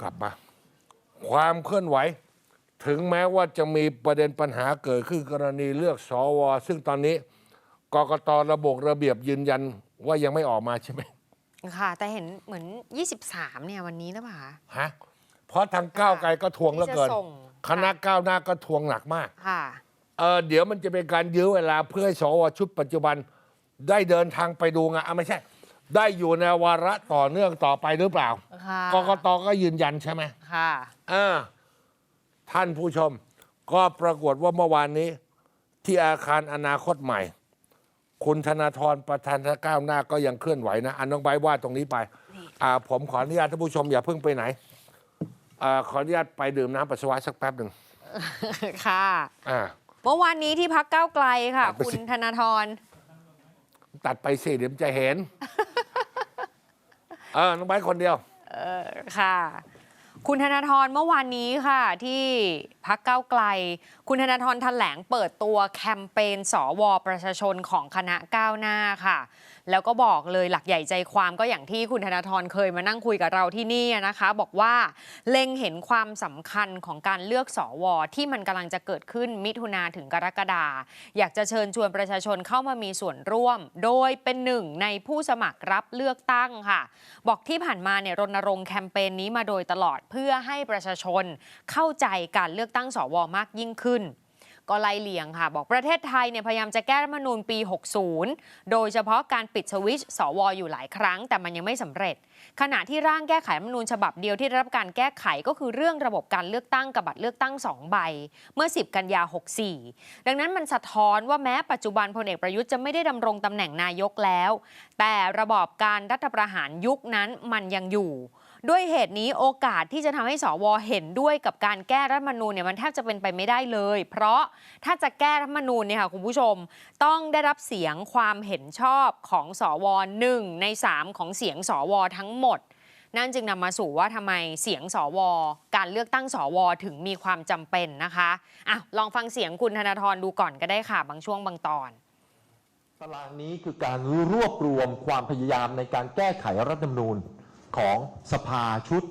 กลับมา ความเคลื่อนไหว ถึงแม้ว่าจะมีประเด็นปัญหาเกิดขึ้นกรณีเลือกสวซึ่งตอนนี้กกตระบบระเบียบยืนยันว่ายังไม่ออกมาใช่ไหมค่ะ แต่เห็นเหมือน 23 เนี่ยวันนี้หรือเปล่าคะฮะเพราะทางก้าวไกลก็ทวงแล้วเกินที่จะส่งคณะก้าวหน้าก็ทวงหนักมากค่ะเออเดี๋ยวมันจะเป็นการยื้อเวลาเพื่อให้สวชุดปัจจุบันได้เดินทางไปดูงานอะไม่ใช่ ได้อยู่ในวาระต่อเนื่องต่อไปหรือเปล่า ค่ะกกตก็ยืนยันใช่ไหมค่ะเออท่านผู้ชม ก็ปรากฏว่าเมื่อวานนี้ ที่อาคารอนาคตใหม่ คุณธนาธรประธานก้าวหน้าก็ยังเคลื่อนไหวนะอันน้องใบร์ทว่าตรงนี้ไป อ่า ผมขออนุญาตท่านผู้ชมอย่าเพิ่งไปไหนอ่าขออนุญาตไปดื่มน้ำปัสสาวะสักแป๊บหนึ่งค่ะ อ่า เมื่อวานนี้ที่พักก้าวไกลค่ะ ตัดไปคุสิ ณธนาธรตัดไปสิเดี๋ยวมันจะเห็น เออน้องใบร์ทคนเดียว เออค่ะ คุณธนาธรเมื่อวานนี้ค่ะที่พักเก้าไกล คุณธนาธรแถลงเปิดตัวแคมเปญสวประชาชนของคณะก้าวหน้าค่ะ แล้วก็บอกเลยหลักใหญ่ใจความก็อย่างที่คุณธนาธรเคยมานั่งคุยกับเราที่นี่นะคะ บอกว่าเล็งเห็นความสำคัญของการเลือกสวที่มันกำลังจะเกิดขึ้นมิถุนาถึงกรกฎาอยากจะเชิญชวนประชาชนเข้ามามีส่วนร่วม โดยเป็นหนึ่งในผู้สมัครรับเลือกตั้งค่ะ บอกที่ผ่านมาเนี่ยรณรงค์แคมเปญนี้มาโดยตลอดเพื่อื่อให้ประชาชนเข้าใจการเลือกตั้งสวมากยิ่งขึ้น ก็ไล่เลียงค่ะ บอกประเทศไทยเนี่ยพยายามจะแก้รัฐธรรมนูญปี 60 โดยเฉพาะการปิดสวิชสวอยู่หลายครั้ง แต่มันยังไม่สำเร็จ ขณะที่ร่างแก้ไขรัฐธรรมนูญฉบับเดียวที่ได้รับการแก้ไขก็คือเรื่องระบบการเลือกตั้งกับบัตรเลือกตั้ง2ใบ เมื่อ 10 กันยา 64 ดังนั้นมันสะท้อนว่าแม้ปัจจุบันพลเอกประยุทธ์จะไม่ได้ดำรงตำแหน่งนายกแล้ว แต่ระบอบการรัฐประหารยุคนั้นมันยังอยู่ ด้วยเหตุนี้โอกาสที่จะทำให้สวเห็นด้วยกับการแก้รัฐมนูญเนี่ยมันแทบจะเป็นไปไม่ได้เลย เพราะถ้าจะแก้รัฐมนูญเนี่ยค่ะคุณผู้ชม ต้องได้รับเสียงความเห็นชอบของสวหนึ่งใน 3 ของเสียงสวทั้งหมด นั่นจึงนำมาสู่ว่าทำไมเสียงสว การเลือกตั้งสวถึงมีความจำเป็นนะคะอะลองฟังเสียงคุณธนาธรดูก่อนก็ได้ค่ะบางช่วงบางตอนตารางนี้คือการรวบรวมความพยายามในการแก้ไขรัฐธรรมนูญ ของสภาชุด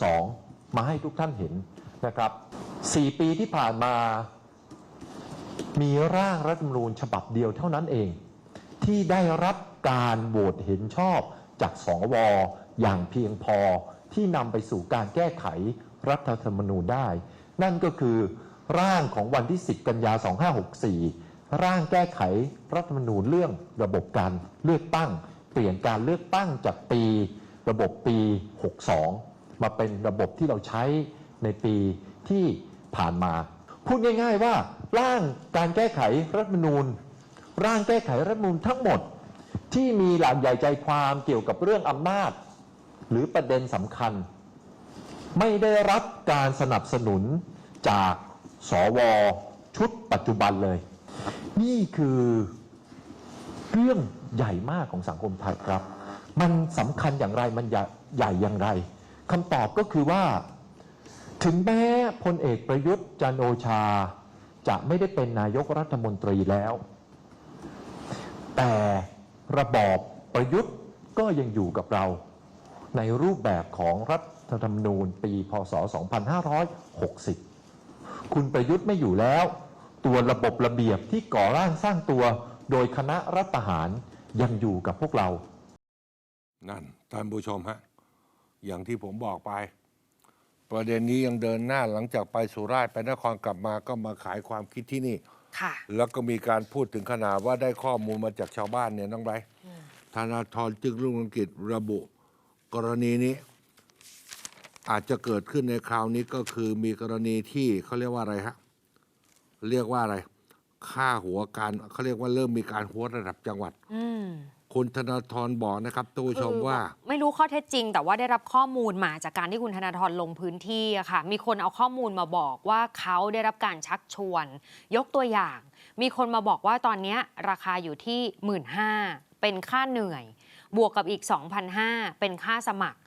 62 มาให้ทุกท่านเห็นนะครับ 4 ปีที่ผ่านมา มีร่างรัฐธรรมนูญฉบับเดียวเท่านั้นเอง ที่ได้รับการโหวตเห็นชอบจากสวอย่างเพียงพอที่นำไปสู่การแก้ไขรัฐธรรมนูญได้ นั่นก็คือร่างของวันที่ 10 กันยา 2564 ร่างแก้ไขรัฐธรรมนูญเรื่องระบบการเลือกตั้ง เปลี่ยนการเลือกตั้งจากปี ระบบปี 62 มาเป็นระบบที่เราใช้ในปีที่ผ่านมา พูดง่าย ๆว่าร่างการแก้ไขรัฐมนูญ ร่างแก้ไขรัฐมนูญทั้งหมดที่มีหลักใหญ่ใจความเกี่ยวกับเรื่องอำนาจ หรือประเด็นสำคัญ ไม่ได้รับการสนับสนุนจากสวชุดปัจจุบันเลย นี่คือเรื่องใหญ่มากของสังคมไทยครับ มันสำคัญอย่างไรมันใหญ่ใหญ่อย่างไรคำตอบก็คือว่า ถึงแม้พลเอกประยุทธ์จันโอชา จะไม่ได้เป็นนายกรัฐมนตรีแล้ว แต่ระบอบประยุทธ์ก็ยังอยู่กับเรา ในรูปแบบของรัฐธรรมนูญปี พศ 2560 คุณประยุทธ์ไม่อยู่แล้ว ตัวระบบระเบียบที่ก่อร่างสร้างตัวโดยคณะรัฐประหารยังอยู่กับพวกเรา นั่นท่านผู้ชมฮะ อย่างที่ผมบอกไป ประเด็นนี้ยังเดินหน้าหลังจากไปสุราษฎร์ไปนครกลับมาก็มาขายความคิดที่นี่ ค่ะ แล้วก็มีการพูดถึงขนาดว่าได้ข้อมูลมาจากชาวบ้านเนี่ยน้องไบร์ทธนาธรจึงรุ่งเรืองกิจระบุ กรณีนี้ อาจจะเกิดขึ้นในคราวนี้ก็คือมีกรณีที่เขาเรียกว่าอะไรฮะ เรียกว่าอะไร ค่าหัวการเขาเรียกว่าเริ่มมีการหัวระดับจังหวัด อืม คุณธนาธรบอกนะครับท่านผู้ชมว่าคือไม่รู้ข้อเท็จจริง แต่ว่าได้รับข้อมูลมาจากการที่คุณธนาธรลงพื้นที่อะค่ะ มีคนเอาข้อมูลมาบอกว่าเขาได้รับการชักชวน ยกตัวอย่าง มีคนมาบอกว่าตอนเนี้ยราคาอยู่ที่ 1 5ื่นเป็นค่าเหนื่อย บวกกับอีก 2,500 เป็นค่าสมัคร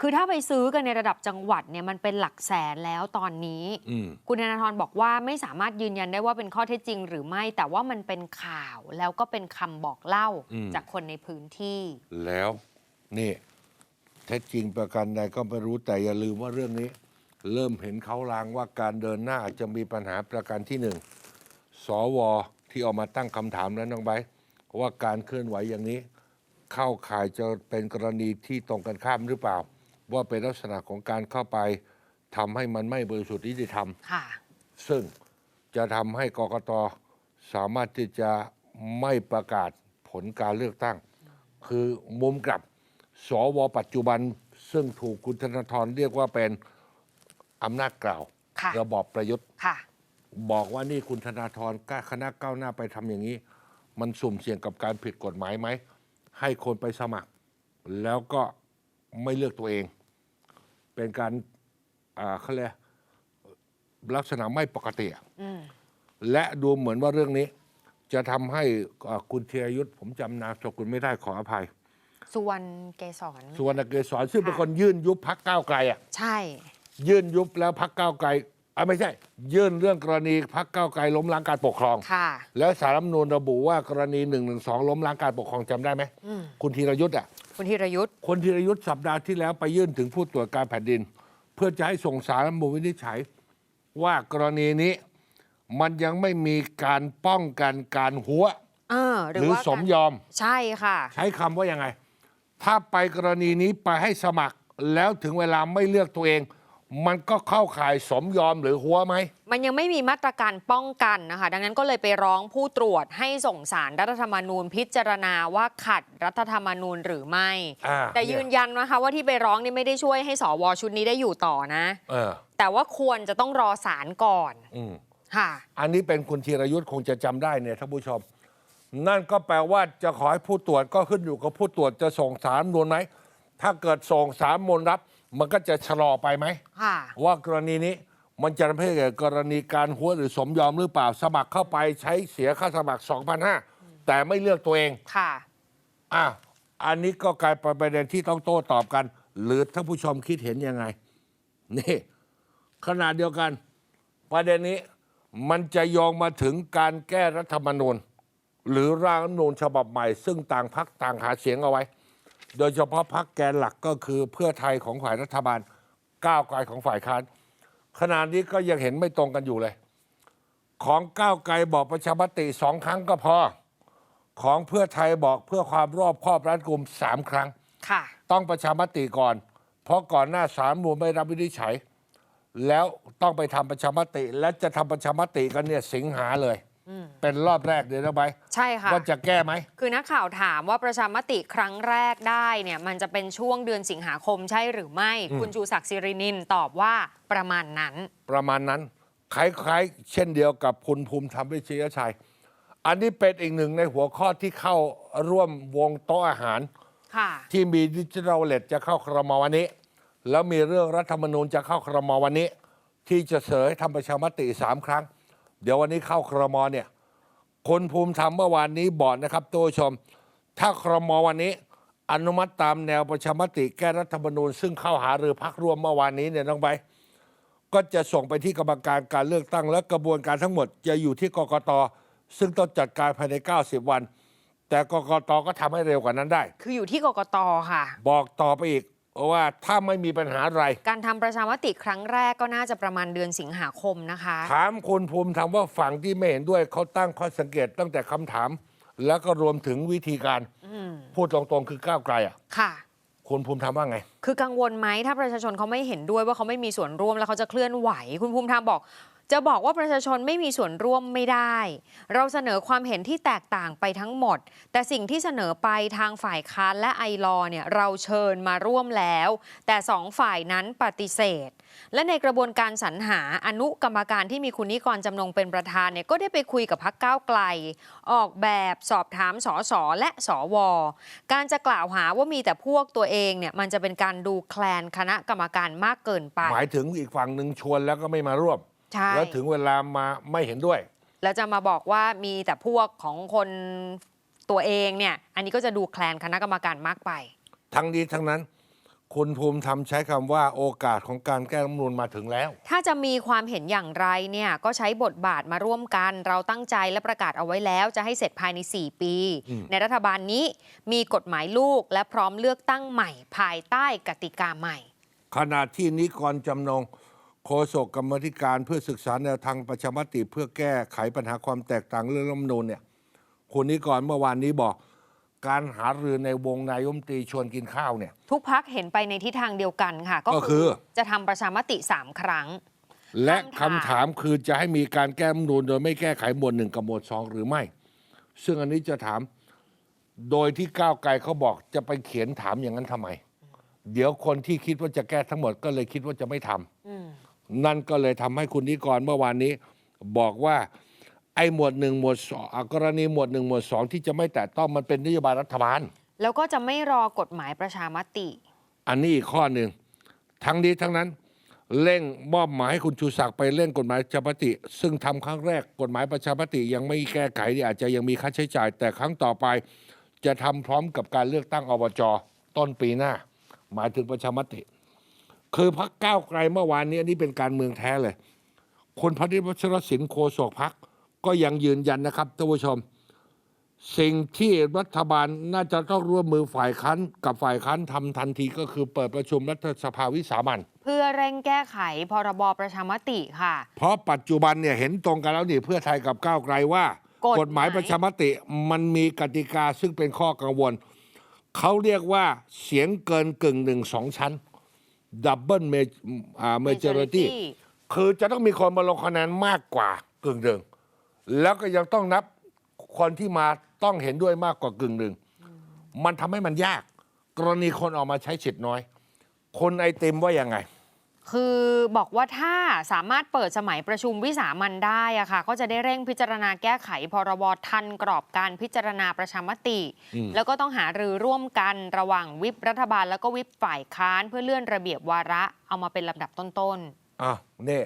คือถ้าไปซื้อกันในระดับจังหวัดเนี่ยมันเป็นหลักแสนแล้วตอนนี้อืมคุณธนาธรบอกว่าไม่สามารถยืนยันได้ว่าเป็นข้อเท็จจริงหรือไม่ แต่ว่ามันเป็นข่าวแล้วก็เป็นคำบอกเล่าอืมจากคนในพื้นที่ แล้วนี่แท้จริงประการใดก็ไม่รู้แต่อย่าลืมว่าเรื่องนี้ เริ่มเห็นเขาลางว่าการเดินหน้าจะมีปัญหาประการที่หนึ่งสวที่ออกมาตั้งคำถามแล้วน้องไบร์ทว่าการเคลื่อนไหวอย่างนี้ เข้าข่ายจะเป็นกรณีที่ตรงกันข้ามหรือเปล่า ว่าเป็นลักษณะของการเข้าไปทำให้มันไม่บริสุทธิ์ยุติธรรม ค่ะ ซึ่งจะทำให้กกตสามารถที่จะไม่ประกาศผลการเลือกตั้ง คือมุมกลับสวปัจจุบัน ซึ่งถูกคุณธนาธรเรียกว่าเป็นอำนาจกล่าว ค่ะ ระบอบประยุทธ์ ค่ะ บอกว่านี่คุณธนาธรกล้าคณะก้าวหน้าไปทำอย่างนี้ มันสุ่มเสี่ยงกับการผิดกฎหมายไหม ให้คนไปสมัคร แล้วก็ ไม่เลือกตัวเอง เป็นการอ่าเขาเรียกลักษณะไม่ปกติอะอืมและดูเหมือนว่าเรื่องนี้ จะทำให้อ่าคุณธีรยุทธ์ผมจำนามสกุลไม่ได้ขออภัย สุวรรณเกษรสุวรรณเกษรซึ่งเป็นคนยื่นยุบพักก้าวไกลอะใช่ ยื่นยุบแล้วพักก้าวไกลอะไม่ใช่ ยื่นเรื่องกรณีพักก้าวไกลล้มล้างการปกครองค่ะแล้วสารรัฐธรรมนูญระบุว่ากรณีหนึ่งหนึ่งสองล้มล้างการปกครองจำได้ไหมอืมคุณธีรยุทธ์อะ คุณธีรยุทธ์คนธีรยุทธ์สัปดาห์ที่แล้วไปยื่นถึงผู้ตรวจการแผ่นดิน เพื่อจะให้ส่งสารรัฐธรรมนูญวินิจฉัย ว่ากรณีนี้มันยังไม่มีการป้องกันการหัวเออหหรือรือว่าสมยอม ใช่ค่ะ ใช้คำว่ายังไง ถ้าไปกรณีนี้ไปให้สมัครแล้วถึงเวลาไม่เลือกตัวเอง มันก็เข้าข่ายสมยอมหรือหัวไหม มันยังไม่มีมาตรการป้องกันนะคะ ดังนั้นก็เลยไปร้องผู้ตรวจให้ส่งสารรัฐธรรมนูญพิจารณาว่าขัดรัฐธรรมนูญหรือไม่อ่าแต่ยืนยันนะคะว่าที่ไปร้องนี่ไม่ได้ช่วยให้สวชุดนี้ได้อยู่ต่อนะเออแต่ว่าควรจะต้องรอสารก่อนอืมค่ะ อันนี้เป็นคุณธีรยุทธ์คงจะจำได้เนี่ยท่านผู้ชม นั่นก็แปลว่าจะขอให้ผู้ตรวจก็ขึ้นอยู่กับผู้ตรวจจะส่งสารนวนไหมถ้าเกิดส่งสารมนรับมันก็จะชะลอไปไหม ค่ะ ว่ากรณีนี้มันจะทำให้เกิดกรณีการหัวหรือสมยอมหรือเปล่าสมัครเข้าไปใช้เสียค่าสมัคร 2,500 แต่ไม่เลือกตัวเอง ค่ะ อะอันนี้ก็กลายเป็นประเด็นที่ต้องโต้ตอบกัน หรือท่านผู้ชมคิดเห็นยังไง นี่ขณะเดียวกัน ประเด็นนี้มันจะโยงมาถึงการแก้รัฐธรรมนูญ หรือร่างรัฐธรรมนูญฉบับใหม่ ซึ่งต่างพักต่างหาเสียงเอาไว้ โดยเฉพาะพักแกนหลักก็คือเพื่อไทยของฝ่ายรัฐบาลก้าวไกลของฝ่ายค้านขณะนี้ก็ยังเห็นไม่ตรงกันอยู่เลย ของก้าวไกลบอกประชามติสองครั้งก็พอ ของเพื่อไทยบอกเพื่อความรอบครอบรัดกุมสามครั้ง ค่ะ ต้องประชามติก่อน เพราะก่อนหน้าสามมูลไม่รับวินิจฉัย แล้วต้องไปทำประชามติ และจะทำประชามติกันเนี่ยสิงหาเลย เป็นรอบแรกเดี๋ยวนะไปใช่ค่ะว่าจะแก้ไหม คือนักข่าวถามว่าประชามติครั้งแรกได้เนี่ยมันจะเป็นช่วงเดือนสิงหาคมใช่หรือไม่ คุณชูศักดิ์สิรินินตอบว่าประมาณนั้น ประมาณนั้นคล้ายๆ เช่นเดียวกับคุณภูมิธรรมวิเชยชัย อันนี้เป็นอีกหนึ่งในหัวข้อที่เข้าร่วมวงโต๊ะอาหารค่ะที่มีดิจิทัลเลตจะเข้าครมวันนี้ แล้วมีเรื่องรัฐธรรมนูญจะเข้าครมวันนี้ ที่จะเสนอให้ทำประชามติสามครั้ง เดี๋ยววันนี้เข้าครมเนี่ยคนภูมิธรรมเมื่อวานนี้บอกนะครับตัวผู้ชม ถ้าครมวันนี้ อนุมัติตามแนวประชามติแก้รัฐธรรมนูญ ซึ่งเข้าหารือพักร่วมเมื่อวานนี้เนี่ยน้องใบร์ทก็จะส่งไปที่กรรมการการเลือกตั้งและกระบวนการทั้งหมดจะอยู่ที่กกตซึ่งต้องจัดการภายใน 90 วัน แต่กกตก็ทำให้เร็วกว่านั้นได้ คืออยู่ที่กกตค่ะ บอกต่อไปอีก ว่าถ้าไม่มีปัญหาอะไร การทำประชามติครั้งแรกก็น่าจะประมาณเดือนสิงหาคมนะคะ ถามคุณภูมิธรรมว่าฝั่งที่ไม่เห็นด้วยเขาตั้งข้อสังเกตตั้งแต่คำถาม แล้วก็รวมถึงวิธีการอืมพูดตรงๆคือก้าวไกลอะค่ะ คุณภูมิธรรมว่าไง คือกังวลไหมถ้าประชาชนเขาไม่เห็นด้วยว่าเขาไม่มีส่วนร่วมแล้วเขาจะเคลื่อนไหว คุณภูมิธรรมบอก จะบอกว่าประชาชนไม่มีส่วนร่วมไม่ได้ เราเสนอความเห็นที่แตกต่างไปทั้งหมด แต่สิ่งที่เสนอไปทางฝ่ายค้านและไอรอเนี่ยเราเชิญมาร่วมแล้ว แต่สองฝ่ายนั้นปฏิเสธ และในกระบวนการสรรหาอนุกรรมการที่มีคุณนิกรจำนงเป็นประธานเนี่ยก็ได้ไปคุยกับพักก้าวไกล ออกแบบสอบถามสสและสว การจะกล่าวหาว่ามีแต่พวกตัวเองเนี่ยมันจะเป็นการดูแคลนคณะกรรมการมากเกินไป หมายถึงอีกฝั่งหนึ่งชวนแล้วก็ไม่มาร่วม ใช่ แล้วถึงเวลามาไม่เห็นด้วย แล้วจะมาบอกว่ามีแต่พวกของคนตัวเองเนี่ย อันนี้ก็จะดูแคลนคณะกรรมการมากไป ทั้งนี้ทั้งนั้น คุณภูมิธรรมใช้คำว่าโอกาสของการแก้รัฐธรรมนูญมาถึงแล้ว ถ้าจะมีความเห็นอย่างไรเนี่ยก็ใช้บทบาทมาร่วมกัน เราตั้งใจและประกาศเอาไว้แล้ว จะให้เสร็จภายใน 4 ปีในรัฐบาลนี้มีกฎหมายลูกและพร้อมเลือกตั้งใหม่ ภายใต้กติกาใหม่ ขณะที่นิกรจำนง โฆษกกรรมธิการเพื่อศึกษาแนวทางประชามติเพื่อแก้ไขปัญหาความแตกต่างเรื่องรัฐธรรมนูญเนี่ยคุณนิกรเมื่อวานนี้บอก การหารือในวงนายกรัฐมนตรีชวนกินข้าวเนี่ย ทุกพักเห็นไปในทิศทางเดียวกันค่ะ ก็ก็คือจะทำประชามติ3ครั้ง และคำคำถาถามมคือจะให้มีการแก้รัฐธรรมนูญโดยไม่แก้ไขหมวดหนึ่งกับหมวดสองหรือไม่ ซึ่งอันนี้จะถามโดยที่ก้าวไกลเขาบอกจะไปเขียนถามอย่างนั้นทำไม เดี๋ยวคนที่คิดว่าจะแก้ทั้งหมดก็เลยคิดว่าจะไม่ทำอืม นั่นก็เลยทำให้คุณนิกรเมื่อวานนี้ บอกว่าไอ้หมวดหนึ่งหมวดสองอะกรณีหมวดหนึ่งหมวดสองที่จะไม่แตะต้องมันเป็นนโยบายรัฐบาล แล้วก็จะไม่รอกฎหมายประชามติ อันนี้อีกข้อหนึ่งทั้งนี้ทั้งนั้นเร่งมอบหมายให้คุณชูศักดิ์ไปเร่งกฎหมายประชามติ ซึ่งทำครั้งแรกกฎหมายประชามติยังไม่แก้ไขเนี่ยอาจจะยังมีค่าใช้จ่าย แต่ครั้งต่อไป จะทำพร้อมกับการเลือกตั้งอบจต้นปีหน้า หมายถึงประชามติ คือพักก้าวไกลเมื่อวานนี้อันนี้เป็นการเมืองแท้เลย คนพัฒนิวัชรศิลป์โฆษกพักก็ยังยืนยันนะครับท่านผู้ชม สิ่งที่รัฐบาลน่าจะต้องร่วมมือฝ่ายค้านกับฝ่ายค้านทำทันทีก็คือเปิดประชุมรัฐสภาวิสามันเพื่อเร่งแก้ไขพรบประชามติค่ะ เพราะปัจจุบันเนี่ยเห็นตรงกันแล้วนี่เพื่อไทยกับก้าวไกลว่า กฎหมายกฎหมายประชามติมันมีกติกาซึ่งเป็นข้อกังวลเขาเรียกว่าเสียงเกินกึ่งหนึ่งสองชั้น ดับเบิลเมเจอริตี้คือจะต้องมีคนมาลงคะแนนมากกว่ากึ่งหนึ่งแล้วก็ยังต้องนับคนที่มาต้องเห็นด้วยมากกว่ากึ่งหนึ่งมันทำให้มันยาก กรณีคนออกมาใช้สิทธิ์น้อย คนไอติมว่ายังไง คือบอกว่าถ้าสามารถเปิดสมัยประชุมวิสามันได้อะค่ะ ก็จะได้เร่งพิจารณาแก้ไขพรบทันกรอบการพิจารณาประชามติอืมแล้วก็ต้องหารือร่วมกันระหว่างวิปรัฐบาลแล้วก็วิปฝ่ายค้านเพื่อเลื่อนระเบียบวาระเอามาเป็นลำดับต้นอะนี่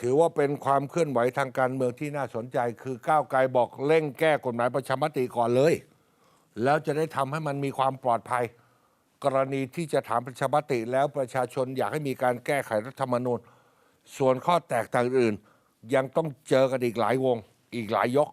ถือว่าเป็นความเคลื่อนไหวทางการเมืองที่น่าสนใจ คือก้าวไกลบอกเร่งแก้กฎหมายประชามติก่อนเลย แล้วจะได้ทำให้มันมีความปลอดภัย กรณีที่จะถามประชามติแล้วประชาชนอยากให้มีการแก้ไขรัฐธรรมนูญ ส่วนข้อแตกต่างอื่น ยังต้องเจอกันอีกหลายวงอีกหลายยก